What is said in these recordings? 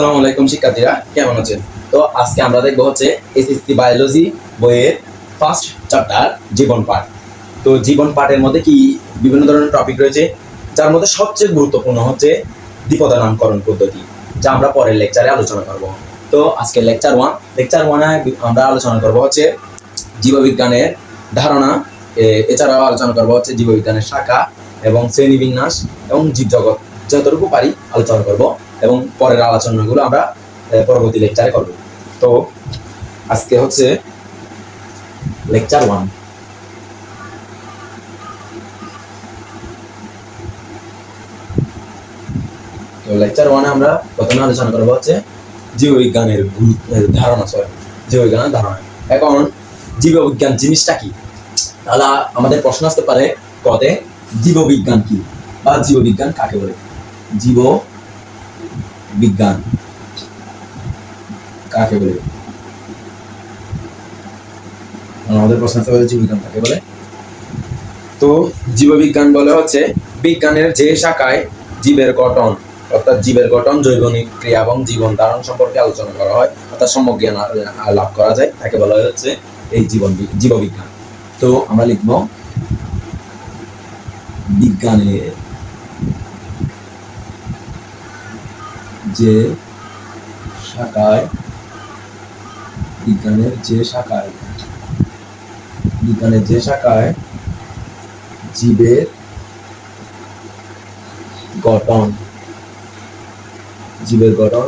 আসসালামু আলাইকুম শিক্ষার্থীরা, কেমন আছেন? তো আজকে আমরা দেখব হচ্ছে এসএসসি বায়োলজি বইয়ের ফার্স্ট চ্যাপ্টার জীবন পাঠ। তো জীবন পাঠের মধ্যে কি বিভিন্ন ধরনের টপিক রয়েছে, যার মধ্যে সবচেয়ে গুরুত্বপূর্ণ হচ্ছে দ্বিপদা নামকরণ পদ্ধতি, যা আমরা পরের লেকচারে আলোচনা করব। তো আজকে লেকচার ওয়ান লেকচার ওয়ানে আমরা আলোচনা করব হচ্ছে জীববিজ্ঞানের ধারণা এছাড়াও আলোচনা করব হচ্ছে জীববিজ্ঞানের শাখা এবং শ্রেণীবিন্যাস এবং জীবজগৎ, যতটুকু পারি আলোচনা করব। এবং পরের আলোচনাগুলো আমরা পরবর্তী লেকচারে করব। তো আজকে হচ্ছে লেকচার ওয়ান তো লেকচার ওয়ানে আমরা প্রথমে আলোচনা করব হচ্ছে জীববিজ্ঞানের ধারণা সরি জীববিজ্ঞানের ধারণা। এখন জীববিজ্ঞান জিনিসটা কি? তাহলে আমাদের প্রশ্ন আসতে পারে, কতে জীববিজ্ঞান কি? বা জীববিজ্ঞান কাকে বলে? জীব বিজ্ঞান। কাকে বলে? আমাদের প্রশ্ন পারে জীববিজ্ঞান কাকে বলে? তো জীববিজ্ঞান বলে হচ্ছে বিজ্ঞানের যে শাখায় জীবের গঠন, অর্থাৎ জীবের গঠন, জৈবনিক ক্রিয়া এবং জীবন ধারণ সম্পর্কে আলোচনা করা হয়, অর্থাৎ সমজ্ঞান লাভ করা যায়, তাকে বলা হচ্ছে এই জীবন জীববিজ্ঞান। তো আমরা লিখব বিজ্ঞানের যে শাখায়, বিজ্ঞানের যে শাখায়, বিজ্ঞানের যে শাখায় জীবের গঠন জীবের গঠন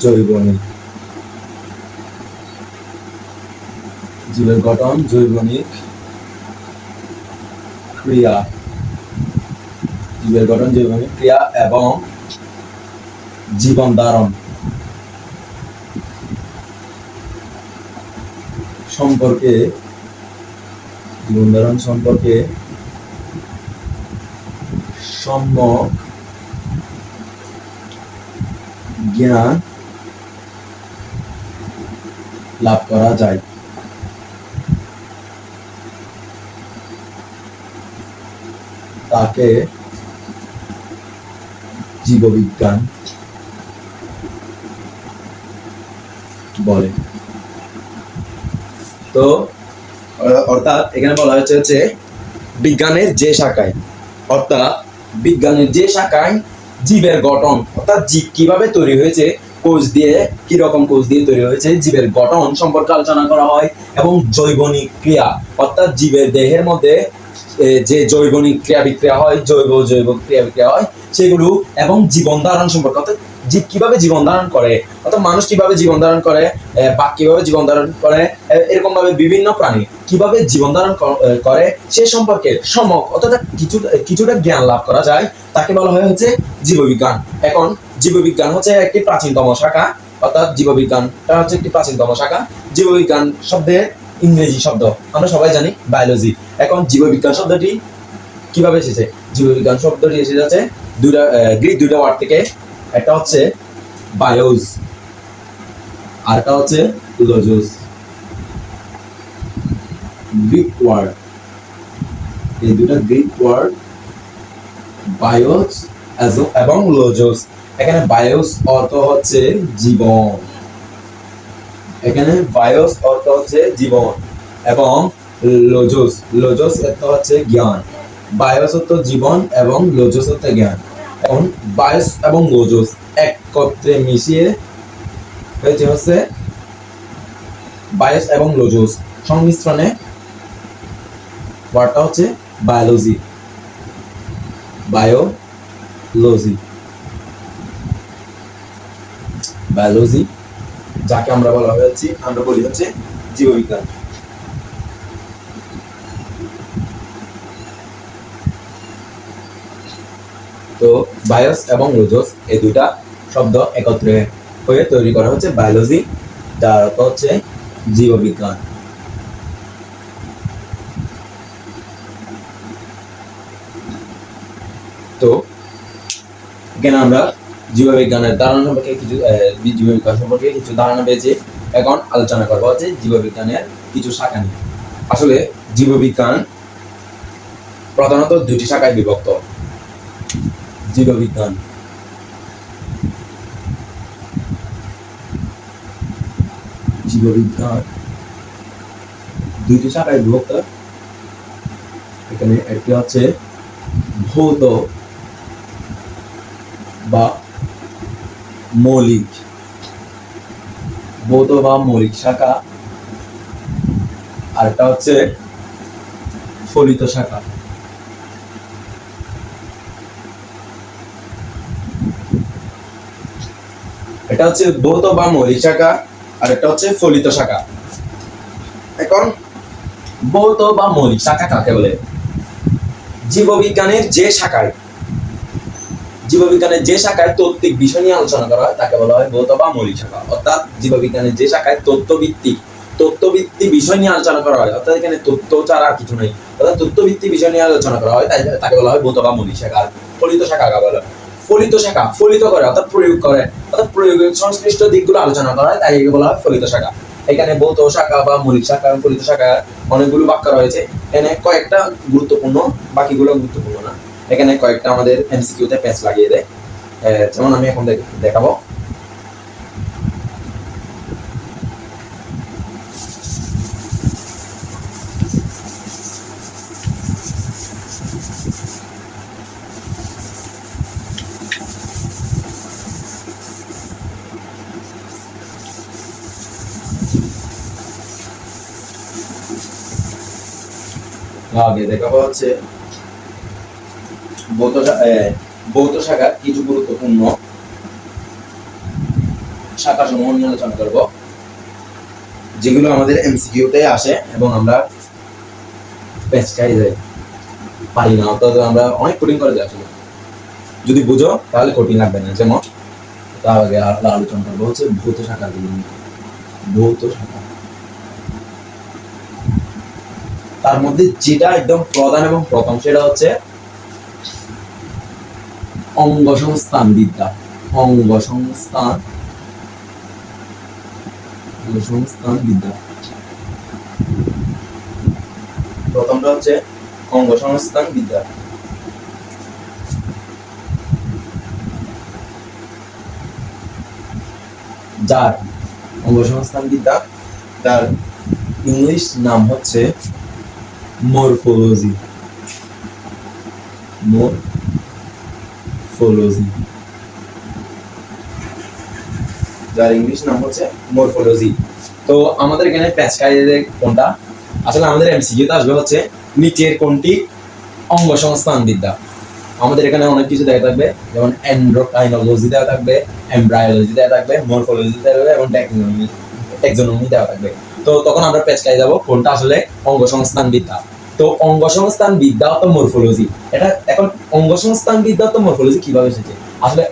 জৈবনিক জীবের গঠন জৈবনিক ক্রিয়া। জীবের গঠন জৈবনিক ক্রিয়া এবং জীবন ধারণ। সম্পর্কে জীবন ধারণ সম্পর্কে সম্যক জ্ঞান লাভ করা যায়। তাকে জীববিজ্ঞান বলে। তো, অর্থাৎ এখানে বলা হচ্ছে হচ্ছে বিজ্ঞানের যে শাখায়, অর্থাৎ বিজ্ঞানের যে শাখায় জীবের গঠন, অর্থাৎ জীব কীভাবে তৈরি হয়েছে, কোষ দিয়ে কি রকম কোষ দিয়ে তৈরি হয়েছে, জীবের গঠন সম্পর্কে আলোচনা করা হয়, এবং জৈবনিক ক্রিয়া, অর্থাৎ জীবের দেহের মধ্যে যে জৈবনিক ক্রিয়া বিক্রিয়া হয়, জৈব জৈব ক্রিয়া বিক্রিয়া হয়, সেগুলো, এবং জীবন ধারণ সম্পর্কে, অর্থাৎ জীব কীভাবে জীবন ধারণ করে, অর্থাৎ মানুষ কীভাবে জীবন ধারণ করে বাঘ কীভাবে জীবন ধারণ করে এরকম ভাবে বিভিন্ন প্রাণী কীভাবে জীবন ধারণ করে, সে সম্পর্কে সমক অর্থাৎ কিছু, কিছুটা জ্ঞান লাভ করা যায়। তাকে বলা হয় হচ্ছে জীববিজ্ঞান। এখন জীববিজ্ঞান হচ্ছে একটি প্রাচীনতম শাখা, অর্থাৎ জীববিজ্ঞানটা হচ্ছে একটি প্রাচীনতম শাখা। জীববিজ্ঞান শব্দের ইংরেজি শব্দ, আমরা সবাই জানি বায়োলজি। এখন জীববিজ্ঞান শব্দটি কীভাবে এসেছে? জীববিজ্ঞান শব্দটি এসে যাচ্ছে দুটা গ্রিক দুটা ওয়ার্ড থেকে। একটা হচ্ছে বায়োজ আর একটা হচ্ছে লোজোস গ্রিক ওয়ার্ড এই দুটা গ্রিক ওয়ার্ড বায়োস এবং লোজোস এখানে বায়োস অর্থ হচ্ছে জীবন, এখানে বায়োস অর্থ হচ্ছে জীবন, এবং লোজোস লোজোস অর্থ হচ্ছে জ্ঞান বায়োস অর্থ জীবন এবং লোজোস অর্থ জ্ঞান, এখন বায়োস এবং লোজোস একত্রে মিশিয়ে হয়েছে হচ্ছে বায়োস এবং লোজোস সংমিশ্রণে ওয়ার্ডটা হচ্ছে বায়োলজি বায়োলজি বায়োলজি যাকে আমরা বলা হয়েছে, আমরা বলি হচ্ছে জীববিজ্ঞান। তো বায়োস এবং রোজোস এই দুইটা শব্দ একত্রে হয়ে তৈরি করা হচ্ছে বায়োলজি যার অর্থ হচ্ছে জীববিজ্ঞান। তো এখানে আমরা জীববিজ্ঞানের ধারণা সম্পর্কে কিছু জীববিজ্ঞান সম্পর্কে কিছু ধারণা পেয়েছি। এখন আলোচনা করব হচ্ছে জীববিজ্ঞানের কিছু শাখা নিয়ে। আসলে জীববিজ্ঞান প্রধানত দুটি শাখায় বিভক্ত। জীববিজ্ঞান। জীববিজ্ঞান। দুইটি শাখায় বিভক্ত। এখানে একটি হচ্ছে ভৌত বা মৌলিক। ভৌত বা মৌলিক শাখা। আর একটা হচ্ছে ফলিত শাখা। এটা হচ্ছে ভৌত বা মৌলিক শাখা, আর একটা হচ্ছে ফলিত শাখা। এখন ভৌত বা মৌলিক শাখা কাকে বলে? জীববিজ্ঞানের যে শাখায়, জীববিজ্ঞানের যে শাখায় তত্ত্বিক বিষয় নিয়ে আলোচনা করা হয়, তাকে বলা হয় ভৌত বা মৌলিক শাখা। অর্থাৎ জীববিজ্ঞানের যে শাখায় তত্ত্বভিত্তিক তত্ত্বভিত্তিক বিষয় নিয়ে আলোচনা করা হয়। অর্থাৎ এখানে তথ্য ছাড়া কিছু নেই। অর্থাৎ তথ্যভিত্তিক বিষয় নিয়ে আলোচনা করা হয়, তাই তাকে বলা হয় ভৌত বা মৌলিক শাখা। ফলিত শাখা কাকে বলা? হয় ফলিত শাখা, ফলিত করে, অর্থাৎ প্রয়োগ করে, অর্থাৎ প্রয়োগের সংশ্লিষ্ট দিকগুলো আলোচনা করা হয়, তাই বলা হয় ফলিত শাখা। এখানে ভৌত শাখা বা মৌলিক শাখা ফলিত শাখা অনেকগুলো বাক্য রয়েছে। এখানে কয়েকটা গুরুত্বপূর্ণ, বাকিগুলো গুরুত্বপূর্ণ না। এখানে কয়েকটা আমাদের এমসিকিউতে প্যাচ লাগিয়ে দেয়। যেমন আমি এখন দেখ- শাখার কিছু গুরুত্বপূর্ণ শাখা সমূহ নিয়ে আলোচনা করব, যেগুলো আমাদের এমসিকিউতে আসে এবং আমরা যাই পারি না অর্থাৎ আমরা অনেক কঠিন করে আসলে যদি বুঝো, তাহলে কঠিন লাগবে না, যেমন তার আগে আলোচনা করব হচ্ছে ভৌত শাখাগুলো ভৌত শাখা। তার মধ্যে যেটা একদম প্রধান এবং প্রথম, সেটা হচ্ছে অঙ্গ সংস্থান বিদ্যা অঙ্গ সংস্থান সংস্থান বিদ্যা প্রথমটা হচ্ছে অঙ্গ সংস্থান বিদ্যা যার অঙ্গ সংস্থান বিদ্যা তার ইংলিশ নাম হচ্ছে মরফোলজি মরফোলজি যার ইংলিশ নাম হচ্ছে মরফোলজি তো আমাদের এখানে প্যাচকাইদের কোনটা? আসলে আমাদের এমসিকিউ আসবে হচ্ছে নিচের কোনটি? অঙ্গ সংস্থান বিদ্যা আমাদের এখানে অনেক কিছু দেখা থাকবে, যেমন অ্যান্ড্রোকাইনোলজি দেওয়া থাকবে এমব্রায়োলজি দেওয়া থাকবে মরফোলজি দেওয়া থাকবে এবং টেকনোমি টেকজোনমি দেওয়া থাকবে। তো তখন আমরা পেঁচকাই যাব কোনটা আসলে অঙ্গ সংস্থান বিদ্যা তো অঙ্গসংস্থান বিদ্যা তো মরফোলজি এটা এখন অঙ্গসংস্থান বিদ্যা তো মরফোলজি কীভাবে এসেছে আসলে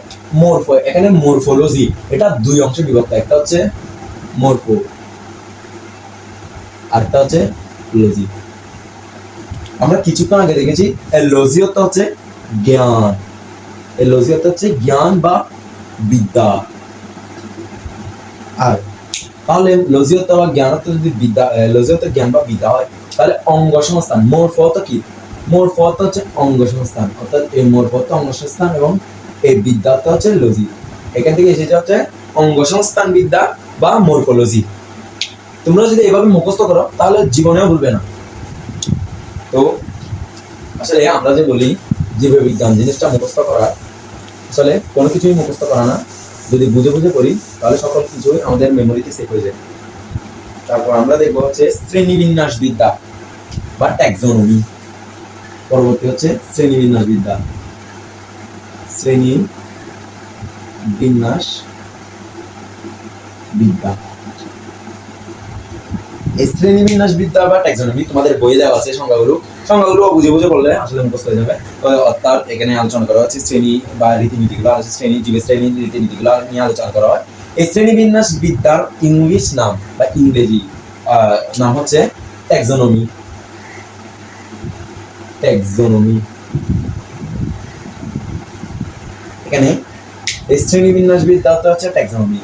মরফো এখানে মরফোলজি এটা দুই অংশে বিভক্ত। একটা হচ্ছে মরফো আরেকটা হচ্ছে লজি আমরা কিছুক্ষণ আগে দেখেছি লজি অর্থ হচ্ছে জ্ঞান। এই লজি অর্থ হচ্ছে জ্ঞান বা বিদ্যা। আর তাহলে লজিয়ত বা জ্ঞানত যদি বিদ্যা লজিয়ত জ্ঞান বা বিদ্যা হয় তাহলে অঙ্গ সংস্থান মোর ফত কি? মোর ফত হচ্ছে অঙ্গ সংস্থান অর্থাৎ এই মোর ফত অঙ্গ সংস্থান এবং এই বিদ্যাটা হচ্ছে লজি এখান থেকে এসেছে হচ্ছে অঙ্গ সংস্থান বিদ্যা বা মরফোলজি। তোমরা যদি এভাবে মুখস্থ করো, তাহলে জীবনেও ভুলবে না। তো, আসলে আমরা যে বলি জীববিজ্ঞান, জিনিসটা মুখস্থ করা, আসলে কোনো কিছুই মুখস্থ করা না। যদি বুঝে বুঝে করি তাহলে সকল কিছুই আমাদের মেমোরিতে সেভ হয়ে যায়। তারপর আমরা দেখব হচ্ছে শ্রেণীবিন্যাস বিদ্যা বা ট্যাক্সোনমি পরবর্তী হচ্ছে শ্রেণীবিন্যাস বিদ্যা। শ্রেণি বিন্যাস বিদ্যা। এই শ্রেণি বিন্যাস বিদ্যা বা ট্যাক্সোনমি তোমাদের বইয়ে দেওয়া আছে সংজ্ঞাগুলো সংজ্ঞাগুলো বুঝে বুঝে বললে আসলে মুখস্থ হয়ে যাবে। অর্থাৎ এখানে আলোচনা করা হচ্ছে শ্রেণি বা রীতিনীতিগুলো আছে শ্রেণি জীবের শ্রেণি রীতিনীতিগুলো নিয়ে আলোচনা করা হয়। এই শ্রেণি বিন্যাস বিদ্যার ইংলিশ নাম বা ইংরেজি নাম হচ্ছে ট্যাক্সোনমি ট্যাক্সোনমি এখানে এই শ্রেণীবিন্যাস বিদ্যা অর্থ হচ্ছে ট্যাক্সোনমি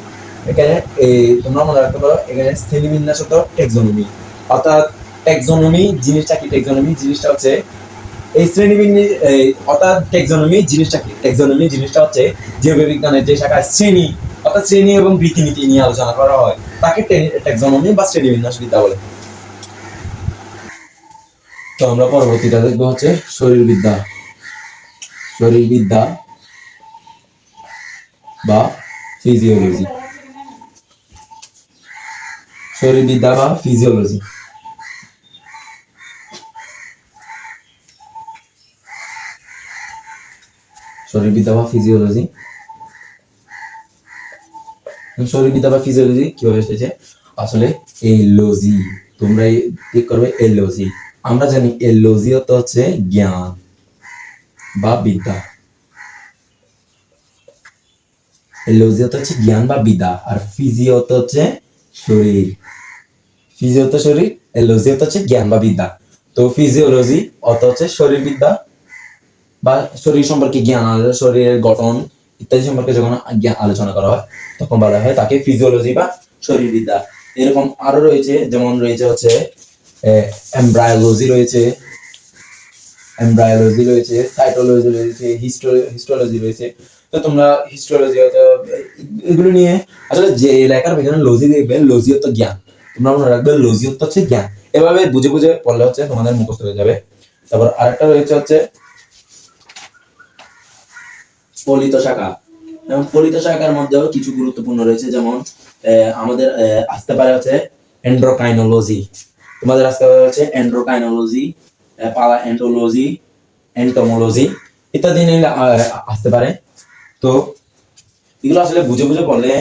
এখানে এই তোমরা মনে রাখতে পারো, এখানে শ্রেণীবিন্যাস হতো ট্যাক্সোনমি অর্থাৎ ট্যাক্সোনমি জিনিসটা কি ট্যাক্সোনমি জিনিসটা হচ্ছে এই শ্রেণীবিন্যাস অর্থাৎ টেক্সোনমি জিনিসটা কি? টেক্সোনমি জিনিসটা হচ্ছে জীববিজ্ঞানের যে শাখায় শ্রেণি, অর্থাৎ শ্রেণি এবং রীতিনীতি নিয়ে আলোচনা করা হয়। তাকে টেক্সোনমি বা শ্রেণীবিন্যাস বিদ্যা বলে। তো আমরা পরবর্তীটা দেখব হচ্ছে শরীরবিদ্যা শরীরবিদ্যা বা ফিজিওলজি শরীরবিদ্যা বা ফিজিওলজি শরীরবিদ্যা বা ফিজিওলজি শরীরবিদ্যা বা ফিজিওলজি কীভাবে এসেছে আসলে তোমরা ঠিক করবে আমরা জানি অর্থ হচ্ছে জ্ঞান বা বিদ্যা। অর্থ হচ্ছে জ্ঞান বা বিদ্যা। আর ফিজিও অর্থ হচ্ছে শরীর। ফিজিও অর্থ শরীর, এলওজি অর্থ হচ্ছে জ্ঞান বা বিদ্যা। তো ফিজিওলজি অর্থ হচ্ছে শরীরবিদ্যা বা শরীর সম্পর্কে জ্ঞান শরীরের গঠন ইত্যাদি সম্পর্কে যখন জ্ঞান আলোচনা করা হয়, তখন বলা হয় তাকে ফিজিওলজি বা শরীরবিদ্যা এরকম আরও রয়েছে, যেমন রয়েছে হচ্ছে এমব্রায়োলজি রয়েছে এমব্রায়োলজি রয়েছে সাইটোলজি রয়েছে হিস্টোলজি রয়েছে। তো তোমরা হিস্টোলজি হয়তো, এগুলো নিয়ে আসলে যে এলাকার ভেতরে লজি দেখবে লজি তো জ্ঞান। তোমরা মনে রাখবে লজি হচ্ছে জ্ঞান। এভাবে বুঝে বুঝে পড়লে হচ্ছে তোমাদের মুখস্থ হয়ে যাবে। তারপর আরেকটা রয়েছে হচ্ছে ফলিত শাখা। এবং ফলিত শাখার মধ্যেও কিছু গুরুত্বপূর্ণ রয়েছে, যেমন আমাদের আসতে পারে হচ্ছে এন্ড্রোকাইনোলজি তোমাদের আসতে পারে হচ্ছে এন্ড্রোকাইনোলজি পালা এন্টোলজি এন্টোমোলজি ইত্যাদি আসতে পারে। তো, এগুলো আসলে বুঝে বুঝে পড়লে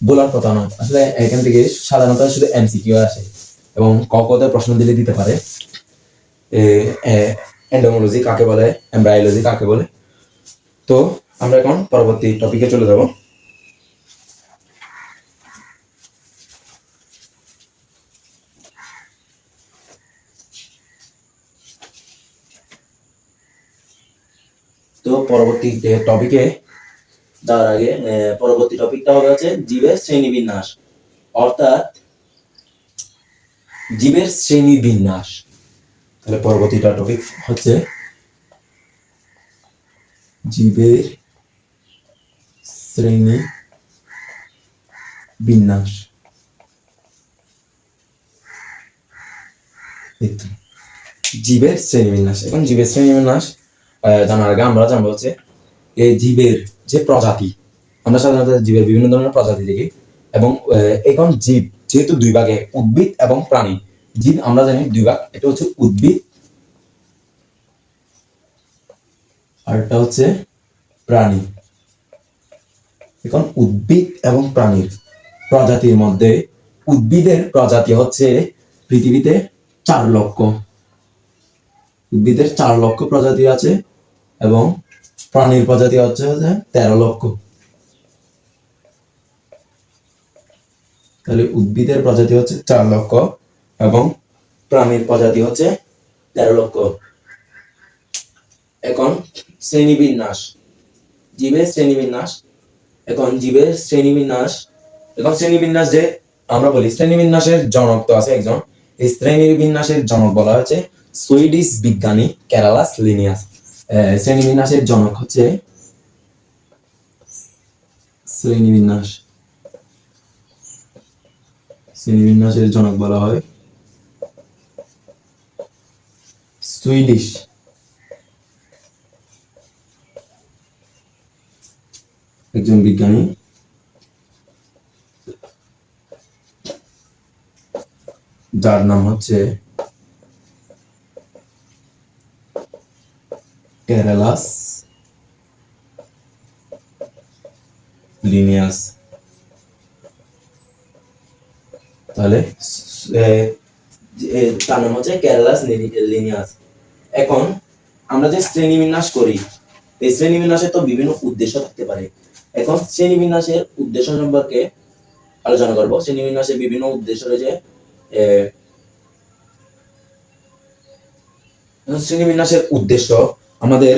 বলার কথা নয়। আসলে এখান থেকে সাধারণত শুধু এমসিকিউ আসে এবং ককতে প্রশ্ন দিলে দিতে পারে। এন্ডোমোলজি কাকে বলে? এমব্রায়োলজি কাকে বলে? তো আমরা এখন পরবর্তী টপিকে চলে যাব। তো পরবর্তী টপিকে যাওয়ার আগে পরবর্তী টপিকটা হবে হচ্ছে জীবের শ্রেণীবিন্যাস। অর্থাৎ জীবের শ্রেণীবিন্যাস। তাহলে পরবর্তীটা টপিক হচ্ছে জীবের শ্রেণি বিন্যাস। জীবের শ্রেণি বিন্যাস। এখন জীবের শ্রেণি বিন্যাস আহ, জানার আগে আমরা জানব হচ্ছে এই জীবের যে প্রজাতি আমরা সাধারণত জীবের বিভিন্ন ধরনের প্রজাতি দেখি এবং এখন জীব যেহেতু দুই ভাগে উদ্ভিদ এবং প্রাণী জীব আমরা জানি দুই ভাগ এটা হচ্ছে উদ্ভিদ আর এটা হচ্ছে প্রাণী। এখন উদ্ভিদ এবং প্রাণীর প্রজাতির মধ্যে উদ্ভিদের প্রজাতি হচ্ছে পৃথিবীতে চার লক্ষ। উদ্ভিদের চার লক্ষ প্রজাতি আছে এবং প্রাণীর প্রজাতি হচ্ছে তেরো লক্ষ। তাহলে উদ্ভিদের প্রজাতি হচ্ছে চার লক্ষ এবং প্রাণীর প্রজাতি হচ্ছে তেরো লক্ষ। এখন শ্রেণীবিন্যাস। জীবের শ্রেণীবিন্যাস, এখন জীবের শ্রেণীবিন্যাস, এখন শ্রেণীবিন্যাস যে আমরা বলি, শ্রেণীবিন্যাসের জনক তো আছে একজন। এই শ্রেণীবিন্যাসের জনক বলা হচ্ছে সুইডিশ বিজ্ঞানী ক্যারালাস লিনিয়াস। শ্রেণীবিন্যাসের জনক হচ্ছে শ্রেণীবিন্যাস। শ্রেণীবিন্যাসের জনক বলা হয় সুইডিশ। একজন বিজ্ঞানী। যার নাম হচ্ছে কেরালাস লিনিয়াস। তাহলে তার নাম হচ্ছে কেরালাস লিনিয়াস। এখন আমরা যে শ্রেণীবিন্যাস করি, এই শ্রেণীবিন্যাসের তো বিভিন্ন উদ্দেশ্য থাকতে পারে। এখন শ্রেণীবিন্যাসের উদ্দেশ্য সম্পর্কে আলোচনা করব। শ্রেণীবিন্যাসের বিভিন্ন উদ্দেশ্য রয়েছে শ্রেণীবিন্যাসের উদ্দেশ্য আমাদের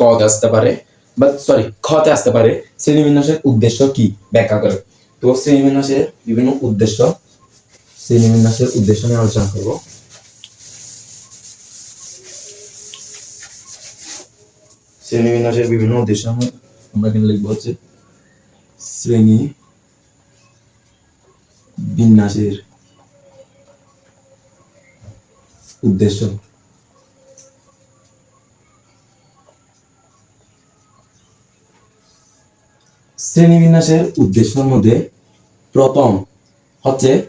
কতে আসতে পারে বা সরি খতে আসতে পারে। শ্রেণীবিন্যাসের উদ্দেশ্য কি? ব্যাখ্যা করে। তো শ্রেণীবিন্যাসের বিভিন্ন উদ্দেশ্য শ্রেণীবিন্যাসের উদ্দেশ্য নিয়ে আলোচনা করব। শ্রেণি বিন্যাসের বিভিন্ন উদ্দেশ্য আমরা- এখানে লিখব হচ্ছে শ্রেণি বিন্যাসের উদ্দেশ্য। শ্রেণীবিন্যাসের উদ্দেশ্যের মধ্যে প্রথম হচ্ছে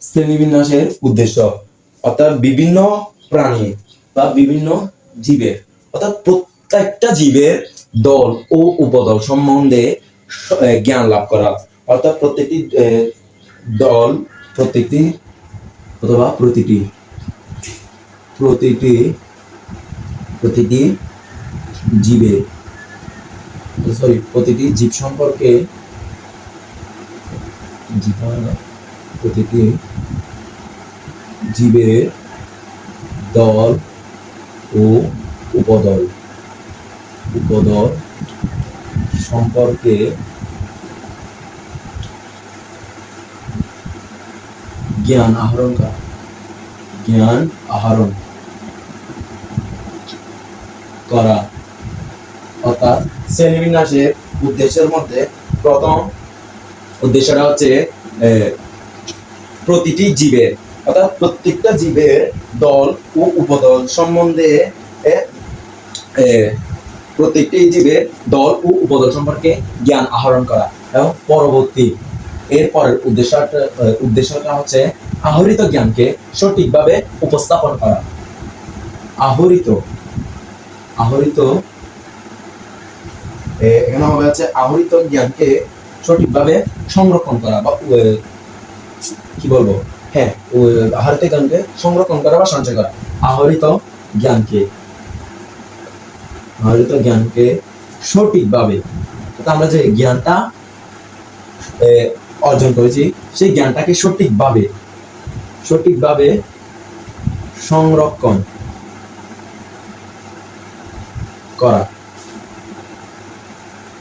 শ্রেণীবিন্যাসের উদ্দেশ্য, অর্থাৎ বিভিন্ন প্রাণী বা বিভিন্ন জীবের, অর্থাৎ প্রত্যেকটা জীবের দল ও উপদল সম্বন্ধে জ্ঞান লাভ করা। অর্থাৎ প্রত্যেকটি দল প্রত্যেকটি, অথবা প্রতিটি প্রতিটি প্রতিটি জীবে, সরি, প্রতিটি জীব সম্পর্কে প্রতিটি জীবের দল ও উপদল। উপদল সম্পর্কে জ্ঞান আহরণ করা। জ্ঞান আহরণ করা। অর্থাৎ শ্রেণীবিন্যাসের উদ্দেশ্যের মধ্যে প্রথম উদ্দেশ্যটা হচ্ছে প্রতিটি জীবের, অর্থাৎ প্রত্যেকটা জীবের দল ও উপদল সম্বন্ধে প্রত্যেকটি জীবের দল ও উপদল সম্পর্কে জ্ঞান আহরণ করা এবং পরবর্তী এর পরের উদ্দেশ্যটা হচ্ছে আহরিত জ্ঞানকে সঠিকভাবে উপস্থাপন করা। আহরিত আহরিত এখানে হবে হচ্ছে আহরিত জ্ঞানকে সঠিকভাবে সংরক্ষণ করা বা কি বলব? হ্যাঁ আহরিত জ্ঞানকে সংরক্ষণ করা বা সঞ্চয় করা। আহরিত জ্ঞানকে আহরিত জ্ঞানকে সঠিকভাবে আমরা যে জ্ঞানটা অর্জন করেছি, সেই জ্ঞানটাকে সঠিকভাবে সঠিকভাবে সংরক্ষণ করা।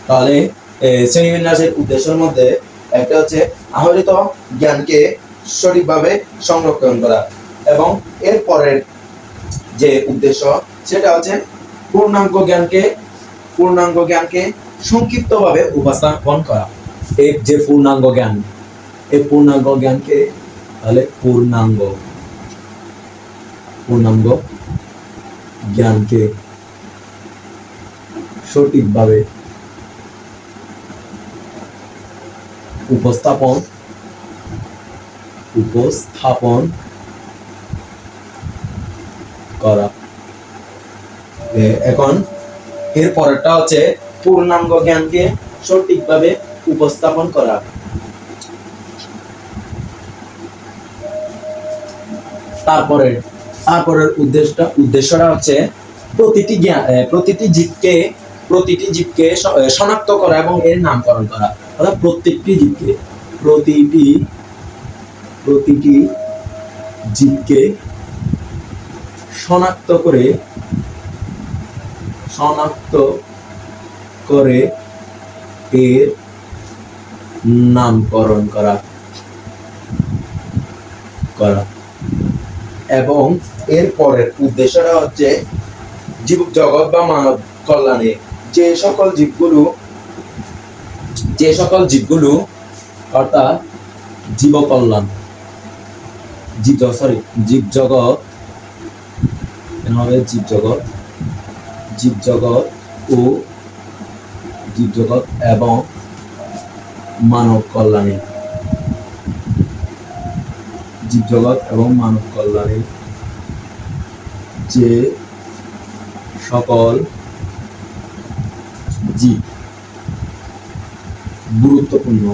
তাহলে শ্রেণীবিন্যাসের উদ্দেশ্যের মধ্যে একটা হচ্ছে আহরিত জ্ঞানকে সঠিকভাবে সংরক্ষণ করা এবং এর পরের যে উদ্দেশ্য, সেটা হচ্ছে পূর্ণাঙ্গ জ্ঞানকে পূর্ণাঙ্গ জ্ঞানকে সংক্ষিপ্তভাবে উপস্থাপন করা। এই যে পূর্ণাঙ্গ জ্ঞান এই পূর্ণাঙ্গ জ্ঞানকে তাহলে পূর্ণাঙ্গ পূর্ণাঙ্গ জ্ঞানকে সঠিকভাবে উপস্থাপন উপস্থাপন করা। এখন এর পরেরটা হচ্ছে পূর্ণাঙ্গ জ্ঞানকে সঠিকভাবে উপস্থাপন করা। তারপরে, তারপরের উদ্দেশ্যটা উদ্দেশ্যটা হচ্ছে প্রতিটি জ্ঞান প্রতিটি জীবকে প্রতিটি জীবকে শনাক্ত করা এবং এর নামকরণ করা। অর্থাৎ প্রত্যেকটি জীবকে, প্রতিটি প্রতিটি জীবকে শনাক্ত করে শনাক্ত করে এর নামকরণ করা করা। এবং এর পরের উদ্দেশ্যটা হচ্ছে জীব, জগৎ বা মানব কল্যাণে। যে সকল জীবগুলো, যে সকল জীবগুলো, অর্থাৎ জীব কল্যাণ জীব সরি জীব জগৎ হবে জীব জগৎ। জীব জগৎ ও জীব জগৎ এবং মানব কল্যাণে। জীব জগৎ এবং মানব কল্যাণে যে সকল জীব গুরুত্বপূর্ণ,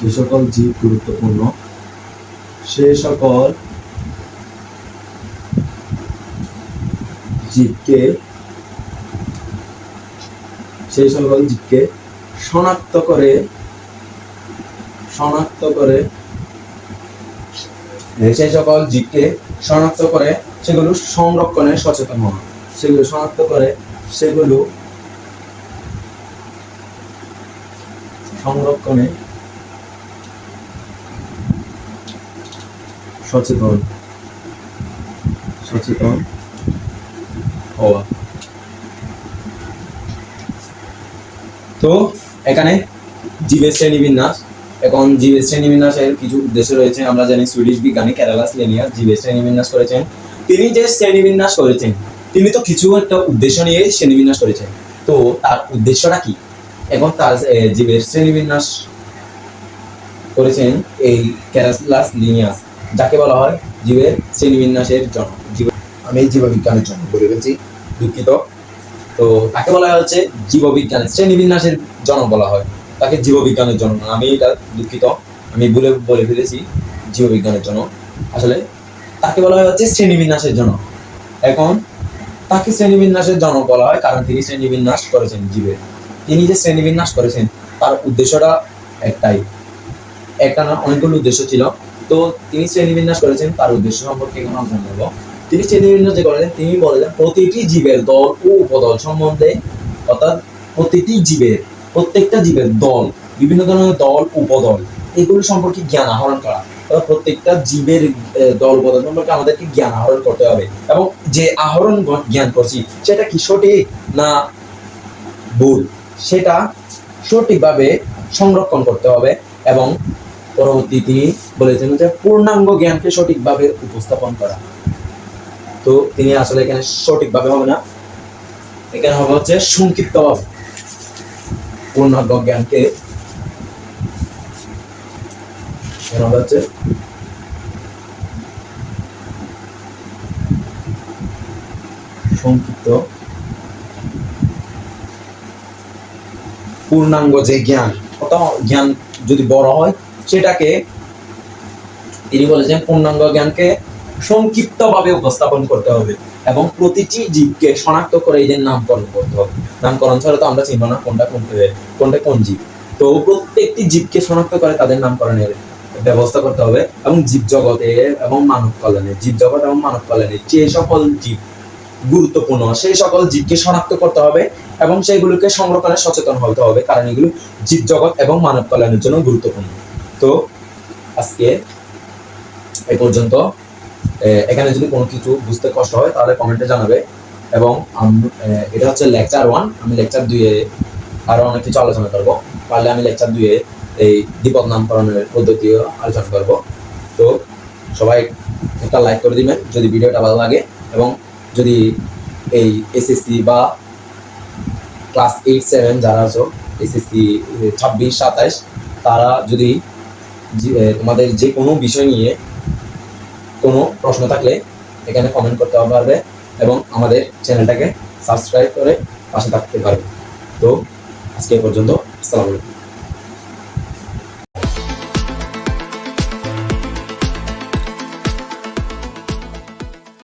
যে সকল জীব গুরুত্বপূর্ণ, সে সকল জীবকে সেই সকল জীবকে শনাক্ত করে শনাক্ত করে, সেই সকল জীবকে শনাক্ত করে সেগুলো সংরক্ষণে সচেতন হওয়া। সেগুলো শনাক্ত করে সেগুলো সংরক্ষণে সচেতন সচেতন হওয়া। তো, এখানে জীবের শ্রেণীবিন্যাস এখন জীবের শ্রেণীবিন্যাসের কিছু উদ্দেশ্য রয়েছে। আমরা জানি সুইডিশ বিজ্ঞানী ক্যারালাস লেনিয়ার জীবের শ্রেণীবিন্যাস করেছেন। তিনি যে শ্রেণীবিন্যাস করেছেন, তিনি তো কিছু একটা উদ্দেশ্য নিয়ে শ্রেণীবিন্যাস করেছেন। তো তার উদ্দেশ্যটা কি? এখন তার জীবের শ্রেণীবিন্যাস করেছেন এই ক্যারালাস লিনিয়াস, যাকে বলা হয় জীবের শ্রেণীবিন্যাসের জন্য জীব আমি জীববিজ্ঞানের জন্য বলে ফেলছি। দুঃখিত। তো তাকে বলা হচ্ছে জীববিজ্ঞানের শ্রেণীবিন্যাসের জনক বলা হয়। তাকে জীববিজ্ঞানের জনক আমি এটা দুঃখিত। আমি বলে বলে ফেলেছি, জীববিজ্ঞানের জন্য আসলে তাকে বলা হয় হচ্ছে শ্রেণীবিন্যাসের জন্য এখন তাকে শ্রেণীবিন্যাসের জনক বলা হয় কারণ তিনি শ্রেণীবিন্যাস করেছেন জীবের। তিনি যে শ্রেণীবিন্যাস করেছেন, তার উদ্দেশ্যটা একটাই। একটা না, অনেকগুলো উদ্দেশ্য ছিল। তো তিনি শ্রেণীবিন্যাস করেছেন, তার উদ্দেশ্য সম্পর্কে এখন আমরা তিনি শ্রেণীবিন্যাস যে করেছেন তিনি বলেছেন প্রতিটি জীবের দল ও উপদল সম্বন্ধে, অর্থাৎ প্রতিটি জীবের, প্রত্যেকটা জীবের দল, বিভিন্ন ধরনের দল, উপদল, এগুলো সম্পর্কে জ্ঞান আহরণ করা। অর্থাৎ প্রত্যেকটা জীবের দল, উপদল সম্পর্কে আমাদেরকে জ্ঞান আহরণ করতে হবে। এবং যে আহরণ জ্ঞান করছি, সেটা কি সঠিক না ভুল? সেটা সঠিকভাবে সংরক্ষণ করতে হবে এবং পরবর্তী তিনি বলেছেন যে পূর্ণাঙ্গ জ্ঞানকে সঠিকভাবে উপস্থাপন করা। তো তিনি আসলে এখানে সঠিকভাবে হবে না। এখানে হবে হচ্ছে সংক্ষিপ্ত পূর্ণাঙ্গ জ্ঞানকে হচ্ছে সংক্ষিপ্ত পূর্ণাঙ্গ যে জ্ঞান অত জ্ঞান যদি বড় হয়, সেটাকে তিনি বলেছেন পূর্ণাঙ্গ জ্ঞানকে সংক্ষিপ্তভাবে উপস্থাপন করতে হবে এবং প্রতিটি জীবকে শনাক্ত করে এদের নামকরণ করতে হবে। নামকরণ ছাড়া তো আমরা চিনব না কোনটা কোন কোনটা কোন জীব। তো প্রত্যেকটি জীবকে শনাক্ত করে তাদের নামকরণের ব্যবস্থা করতে হবে এবং জীব জগতে এবং মানব কল্যাণে জীব জগৎ এবং মানব কল্যাণে যে সকল জীব গুরুত্বপূর্ণ সেই সকল জীবকে শনাক্ত করতে হবে এবং সেইগুলোকে সংরক্ষণে সচেতন হতে হবে কারণ এগুলো জীব জগৎ এবং মানব কল্যাণের জন্য গুরুত্বপূর্ণ। তো আজকে এই পর্যন্ত এ, এখানে যদি কোনো কিছু বুঝতে কষ্ট হয়, তাহলে কমেন্টে জানাবে। এবং এটা হচ্ছে লেকচার ওয়ান আমি লেকচার দুইয়ে আরও অনেক কিছু আলোচনা করব। পারলে আমি লেকচার দুইয়ে এই বিপদ নামকরণের পদ্ধতিও আলোচনা করব। তো সবাই একটা লাইক করে দিবেন, যদি ভিডিওটা ভালো লাগে। এবং যদি এই এসএসসি বা ক্লাস এইট সেভেন যারা আছো এসএসসি ছাব্বিশ, সাতাইশ, তারা যদি তোমাদের যে কোনো বিষয় নিয়ে কোনো প্রশ্ন থাকলে এখানে কমেন্ট করতে পারবে এবং আমাদের চ্যানেলটাকে সাবস্ক্রাইব করে পাশে থাকতে পারবে। তো, আজকে পর্যন্ত, আসসালামু আলাইকুম।